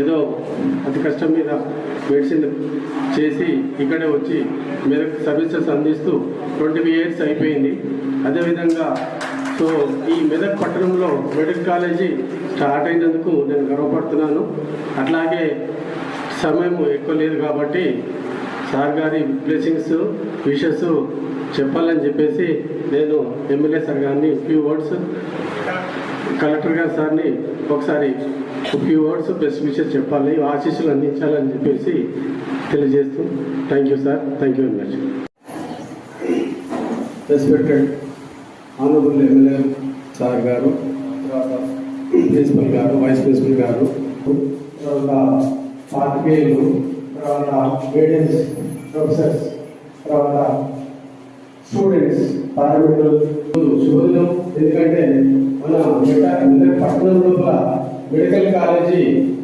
ఏదో అతి కష్టం మీద మెడిసిన్ చేసి ఇక్కడే వచ్చి మీరు సర్వీసెస్ అందిస్తూ ట్వంటీ ఇయర్స్ అయిపోయింది. అదేవిధంగా సో ఈ మెదక్ పట్టణంలో మెడికల్ కాలేజీ స్టార్ట్ అయినందుకు నేను గర్వపడుతున్నాను. అట్లాగే సమయం ఎక్కువ లేదు కాబట్టి సార్ గారి బ్లెస్సింగ్స్ విషెస్ చెప్పాలని చెప్పేసి నేను ఎమ్మెల్యే సార్ గారిని ఫ్యూ వర్డ్స్ కలెక్టర్ గారు సార్ని ఒకసారి ఫ్యూ వర్డ్స్ బెస్ట్ విషెస్ చెప్పాలి. ఆశీస్సులు అందించాలని చెప్పేసి తెలియజేస్తూ thank you sir thank you very much respected honourable MLA sir గారు ప్రిన్సిపల్ గారు వైస్ ప్రిన్సిపల్ గారు తర్వాత పాత్రికేయులు తర్వాత గైడెన్స్ ప్రొఫెసర్స్ తర్వాత స్టూడెంట్స్ పారామెడికల్ శుభోదయం ఎందుకంటే మన మెట- పట్టణం లోపల మెడికల్ కాలేజీ